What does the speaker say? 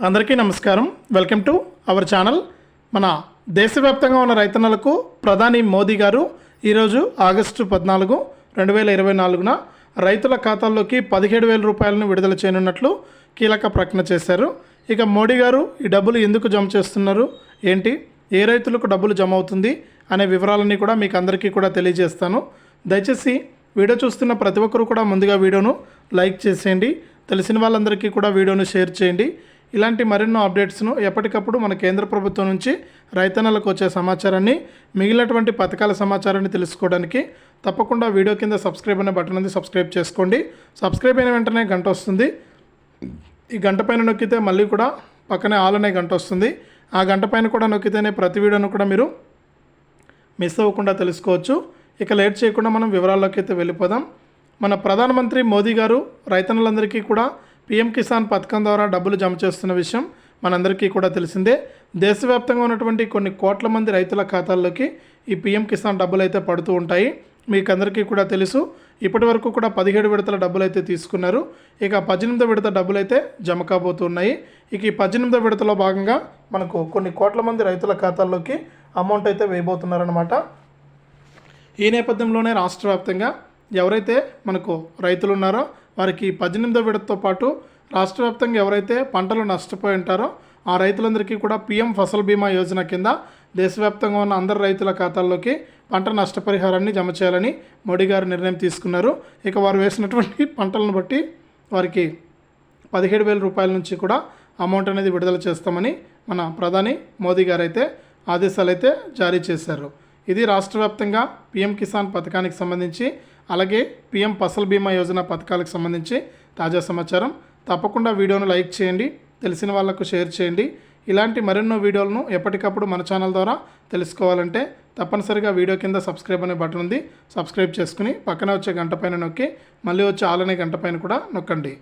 అందరికీ నమస్కారం. Welcome to our channel. మన దేశవ్యాప్తంగా ఉన్న రైతన్నలకు ప్రధాని మోదీ గారు ఈరోజు ఆగస్టు పద్నాలుగు రెండు వేల ఇరవై నాలుగున రైతుల ఖాతాల్లోకి పదిహేడు వేల రూపాయలను విడుదల చేయనున్నట్లు కీలక ప్రకటన చేశారు. ఇక మోడీ గారు ఈ డబ్బులు ఎందుకు జమ చేస్తున్నారు? ఏంటి? ఏ రైతులకు డబ్బులు జమ అవుతుంది? అనే వివరాలన్నీ కూడా మీకు అందరికీ కూడా తెలియజేస్తాను. దయచేసి వీడియో చూస్తున్న ప్రతి ఒక్కరు కూడా ముందుగా వీడియోను లైక్ చేసేయండి. తెలిసిన వాళ్ళందరికీ కూడా వీడియోను షేర్ చేయండి. ఇలాంటి మరెన్నో అప్డేట్స్ను ఎప్పటికప్పుడు మన కేంద్ర ప్రభుత్వం నుంచి రైతన్నలకు వచ్చే సమాచారాన్ని మిగిలినటువంటి పథకాల సమాచారాన్ని తెలుసుకోవడానికి తప్పకుండా వీడియో కింద సబ్స్క్రైబ్ అనే బటన్ ఉంది సబ్స్క్రైబ్ చేసుకోండి. సబ్స్క్రైబ్ అయిన వెంటనే గంట వస్తుంది. ఈ గంట పైన నొక్కితే మళ్ళీ కూడా పక్కనే ఆల్ అనే గంట వస్తుంది. ఆ గంట పైన కూడా నొక్కితేనే ప్రతి వీడియోను కూడా మీరు మిస్ అవ్వకుండా తెలుసుకోవచ్చు. ఇక లేట్ చేయకుండా మనం వివరాల్లోకి అయితే వెళ్ళిపోదాం. మన ప్రధానమంత్రి మోదీ గారు రైతన్నలందరికీ కూడా పీఎం కిసాన్ పథకం ద్వారా డబ్బులు జమ చేస్తున్న విషయం మనందరికీ కూడా తెలిసిందే. దేశవ్యాప్తంగా ఉన్నటువంటి కొన్ని కోట్ల మంది రైతుల ఖాతాల్లోకి ఈ పీఎం కిసాన్ డబ్బులు అయితే పడుతూ ఉంటాయి. మీకు అందరికీ కూడా తెలుసు. ఇప్పటి వరకు కూడా పదిహేడు విడతల డబ్బులు అయితే తీసుకున్నారు. ఇక పద్దెనిమిదో విడత డబ్బులు అయితే జమ కాబోతున్నాయి. ఇక ఈ పద్దెనిమిదో విడతలో భాగంగా మనకు కొన్ని కోట్ల మంది రైతుల ఖాతాల్లోకి అమౌంట్ అయితే వేయబోతున్నారనమాట ఈ నేపథ్యంలోనే రాష్ట్ర వ్యాప్తంగా ఎవరైతే మనకు రైతులు ఉన్నారో వారికి పద్దెనిమిదో విడతతో పాటు రాష్ట్ర వ్యాప్తంగా ఎవరైతే పంటలు నష్టపోయి ఉంటారో ఆ రైతులందరికీ కూడా పీఎం ఫసల్ బీమా యోజన కింద దేశవ్యాప్తంగా ఉన్న అందరు రైతుల ఖాతాల్లోకి పంట నష్టపరిహారాన్ని జమ చేయాలని మోడీ గారు నిర్ణయం తీసుకున్నారు. ఇక వారు వేసినటువంటి పంటలను బట్టి వారికి పదిహేడు వేల రూపాయల నుంచి కూడా అమౌంట్ అనేది విడుదల చేస్తామని మన ప్రధాని మోదీ గారు అయితే ఆదేశాలు అయితే జారీ చేశారు. ఇది రాష్ట్ర వ్యాప్తంగా పీఎం కిసాన్ పథకానికి సంబంధించి అలాగే పీఎం ఫసల్ బీమా యోజన పథకాలకు సంబంధించి తాజా సమాచారం. తప్పకుండా వీడియోను లైక్ చేయండి తెలిసిన వాళ్ళకు షేర్ చేయండి. ఇలాంటి మరెన్నో వీడియోలను ఎప్పటికప్పుడు మన ఛానల్ ద్వారా తెలుసుకోవాలంటే తప్పనిసరిగా వీడియో కింద సబ్స్క్రైబ్ అనే బటన్ ఉంది. సబ్స్క్రైబ్ చేసుకుని పక్కన వచ్చే గంట పైన నొక్కి మళ్ళీ వచ్చే ఆలనే గంట పైన కూడా నొక్కండి.